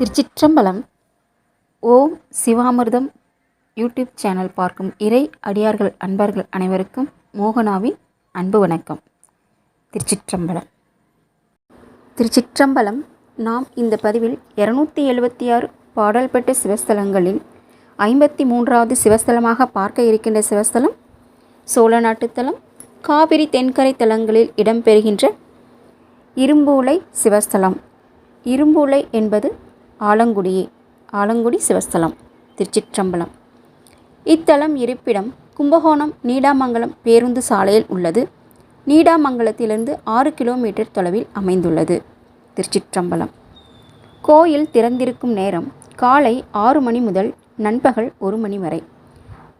திருச்சிற்றம்பலம். ஓம் சிவாமிர்தம் YouTube channel பார்க்கும் இறை அடியார்கள் அன்பர்கள் அனைவருக்கும் மோகனாவின் அன்பு வணக்கம். திருச்சிற்றம்பலம். திருச்சிற்றம்பலம் நாம் இந்த பதிவில் இரநூத்தி எழுபத்தி ஆறு பாடல் பெற்ற சிவஸ்தலங்களில் ஐம்பத்தி மூன்றாவது சிவஸ்தலமாக பார்க்க இருக்கின்ற சிவஸ்தலம் சோழ நாட்டுத்தலம் காவிரி தென்கரை தலங்களில் இடம்பெறுகின்ற இரும்பூலை சிவஸ்தலம். இரும்பூலை என்பது ஆலங்குடியே ஆலங்குடி சிவஸ்தலம் திருச்சிற்றம்பலம். இத்தலம் இருப்பிடம் கும்பகோணம் நீடாமங்கலம் பேருந்து சாலையில் உள்ளது. நீடாமங்கலத்திலிருந்து ஆறு கிலோமீட்டர் தொலைவில் அமைந்துள்ளது. திருச்சிற்றம்பலம். கோயில் திறந்திருக்கும் நேரம் காலை ஆறு மணி முதல் நண்பகல் ஒரு மணி வரை.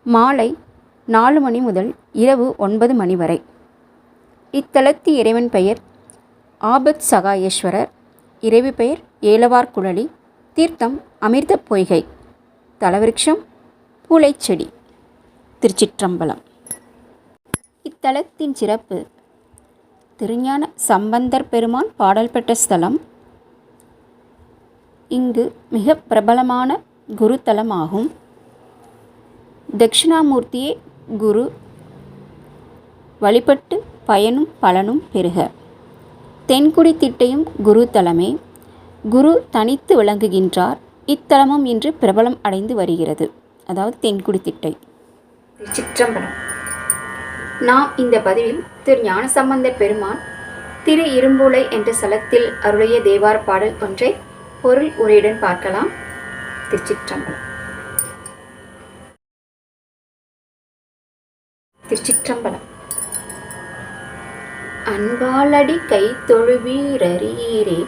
மாலை நாலு மணி முதல் இரவு ஒன்பது மணி வரை. இத்தலத்து இறைவன் பெயர் ஆபத் சகாயேஸ்வரர் இறைவி பெயர் ஏலவார் குழலி. தீர்த்தம் அமிர்த பொய்கை தலவிருட்சம் பூளைச்செடி திருச்சிற்றம்பலம். இத்தலத்தின் சிறப்பு திருஞான சம்பந்தர் பெருமான் பாடல் பெற்ற ஸ்தலம். இங்கு மிக பிரபலமான குருத்தலமாகும். தட்சிணாமூர்த்தியே குரு வழிபட்டு பயனும் பலனும் பெறுக தென்குடி திட்டையும் குரு தலமே குரு தனித்து விளங்குகின்றார். இத்தலமும் இன்று பிரபலம் அடைந்து வருகிறது. அதாவது தென்குடி திட்டை. சிற்றம்பலம் நாம் இந்த பதிவில் திரு ஞானசம்பந்த பெருமான் திரு இரும்புலை என்ற ஸ்தலத்தில் அருளிய தேவார பாடல் ஒன்றை பொருள் உரையுடன் பார்க்கலாம். திருச்சிற்றம்பலம். திருச்சிற்றம்பலம். அன்பாலடி கை தொழுவீரீரே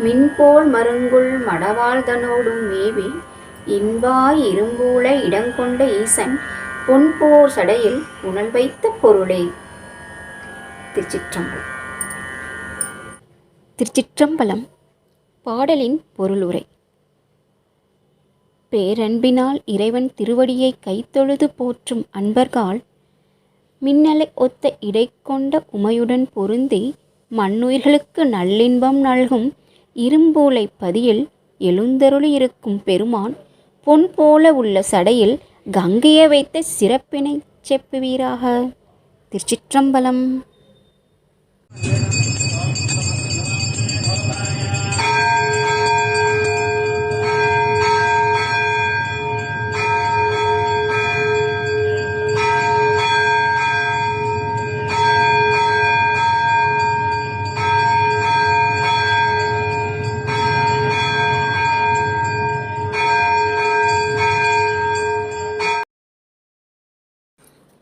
மின்போல் மருங்குள் மடவாழ்தனோடும் மேவி இன்பாய் இரும்பூல இடங்கொண்ட ஈசன் பொன்போர் சடையில் உணல் வைத்த பொருளே. திருச்சிற்றம்பலம். திருச்சிற்றம்பலம் பாடலின் பொருளுரை. பேரன்பினால் இறைவன் திருவடியை கைத்தொழுது போற்றும் அன்பர்கால் மின்னலை ஒத்த இடை கொண்ட உமையுடன் பொருந்தி மண்ணுயிர்களுக்கு நல்லின்பம் நல்கும் இரும்போலை பதியில் எழுந்தருளி இருக்கும் பெருமான் பொன் போல உள்ள சடையில் கங்கையை வைத்த சிறப்பினை செப்புவீராக. திருச்சிற்றம்பலம்.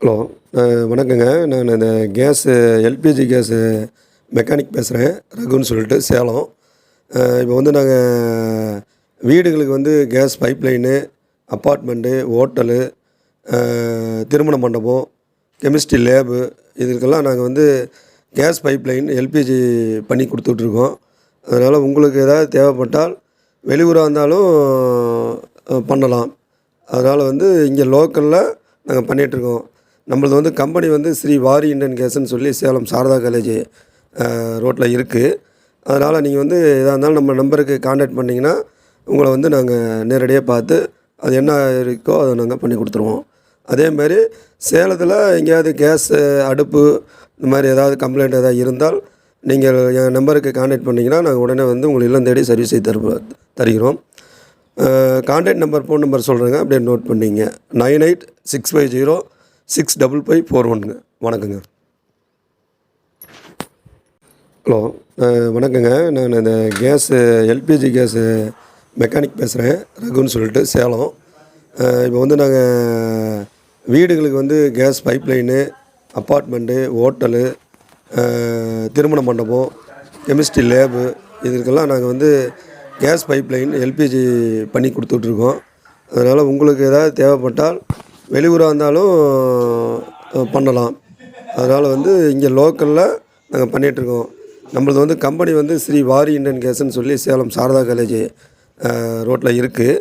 ஹலோ வணக்கங்க. நான் இந்த கேஸு எல்பிஜி கேஸு மெக்கானிக் பேசுகிறேன் ரகுன்னு சொல்லிட்டு சேலம். இப்போ வந்து நாங்கள் வீடுகளுக்கு வந்து கேஸ் பைப்லைனு அப்பார்ட்மெண்ட்டு ஹோட்டலு திருமண மண்டபம் கெமிஸ்ட்ரி லேபு இதுக்கெல்லாம் நாங்கள் வந்து கேஸ் பைப்லைன் எல்பிஜி பண்ணி கொடுத்துட்ருக்கோம். அதனால் உங்களுக்கு ஏதாவது தேவைப்பட்டால் வெளியூராக இருந்தாலும் பண்ணலாம். அதனால் வந்து இங்கே லோக்கலில் நாங்கள் பண்ணிகிட்ருக்கோம் நம்மளது வந்து கம்பெனி வந்து ஸ்ரீ வாரி இண்டியன் கேஸ்ன்னு சொல்லி சேலம் சாரதா காலேஜ் ரோட்டில் இருக்குது அதனால் நீங்கள் வந்து எதாக இருந்தாலும் நம்ம நம்பருக்கு காண்டாக்ட் பண்ணிங்கன்னா உங்களை வந்து நாங்கள் நேரடியாக பார்த்து அது என்ன இருக்கோ அதை நாங்கள் பண்ணி கொடுத்துருவோம். அதேமாரி சேலத்தில் எங்கேயாவது கேஸ் அடுப்பு இந்த மாதிரி ஏதாவது கம்ப்ளைண்ட் ஏதாவது இருந்தால் நீங்கள் என் நம்பருக்கு காண்டாக்ட் பண்ணிங்கன்னா நாங்கள் உடனே வந்து உங்களை இல்லம் தேடி சர்வீஸ் தரு தருகிறோம். காண்டாக்ட் நம்பர் ஃபோன் நம்பர் சொல்கிறேங்க அப்படியே நோட் பண்ணிங்க. Nine eight six five zero six double five four ஒன்றுங்க வணக்கங்க. ஹலோ வணக்கங்க. நான் இந்த கேஸு எல்பிஜி கேஸு மெக்கானிக் பேசுகிறேன் ரகுன்னு சொல்லிட்டு சேலம். இப்போ வந்து நாங்கள் வீடுகளுக்கு வந்து கேஸ் பைப்லைனு அப்பார்ட்மெண்ட்டு ஹோட்டலு திருமண மண்டபம் கெமிஸ்ட்ரி லேபு இதுக்கெல்லாம் நாங்கள் வந்து கேஸ் பைப்லைன் எல்பிஜி பண்ணி கொடுத்துட்ருக்கோம். அதனால் உங்களுக்கு ஏதாவது தேவைப்பட்டால் வெளியூராக இருந்தாலும் பண்ணலாம். அதனால் வந்து இங்கே லோக்கலில் நாங்கள் பண்ணிகிட்ருக்கோம் நம்மளது வந்து கம்பெனி வந்து ஸ்ரீ வாரி இண்டியன் கேஸ்ன்னு சொல்லி சேலம் சாரதா காலேஜ் ரோட்டில் இருக்குது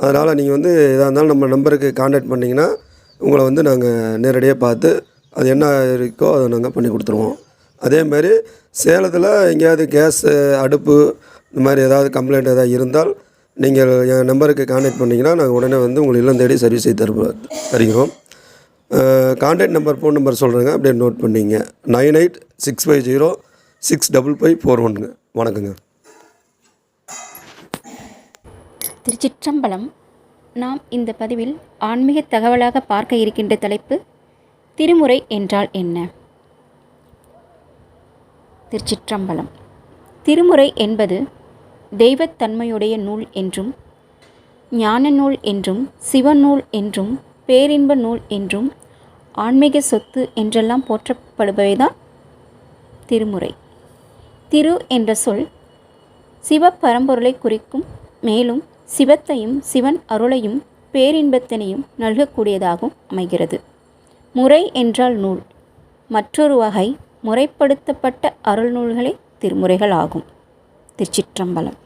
அதனால் நீங்கள் வந்து எதாக இருந்தாலும் நம்ம நம்பருக்கு காண்டாக்ட் பண்ணிங்கன்னா உங்களை வந்து நாங்கள் நேரடியாக பார்த்து அது என்ன இருக்கோ அதை நாங்கள் பண்ணி கொடுத்துருவோம். அதேமாரி சேலத்தில் எங்கேயாவது கேஸு அடுப்பு இந்த மாதிரி ஏதாவது கம்ப்ளைண்ட் ஏதாவது இருந்தால் நீங்கள் என் நம்பருக்கு காண்டாக்ட் பண்ணிங்கன்னா நாங்கள் உடனே வந்து உங்களை இல்லம் தேடி சர்வீஸ் செய்து தரு தருகிறோம். காண்டாக்ட் நம்பர் ஃபோன் நம்பர் சொல்கிறேங்க அப்படியே நோட் பண்ணிங்க. Nine eight six five zero six double five four ஒன்றுங்க வணக்கங்க. திருச்சிற்றம்பலம். நாம் இந்த பதிவில் ஆன்மீக தகவலாக பார்க்க இருக்கின்ற தலைப்பு திருமுறை என்றால் என்ன? திருச்சிற்றம்பலம். திருமுறை என்பது தெய்வத்தன்மையுடைய நூல் என்றும் ஞான நூல் என்றும் சிவநூல் என்றும் பேரின்ப நூல் என்றும் ஆன்மீக சொத்து என்றெல்லாம் போற்றப்படுபவைதான் திருமுறை. திரு என்ற சொல் சிவபரம்பொருளை குறிக்கும் மேலும் சிவத்தையும் சிவன் அருளையும் பேரின்பத்தினையும் நல்கக்கூடியதாகவும் அமைகிறது. முறை என்றால் நூல். மற்றொரு வகை முறைப்படுத்தப்பட்ட அருள் நூல்களே திருமுறைகள் ஆகும் திருச்சிற்றம்பலம்.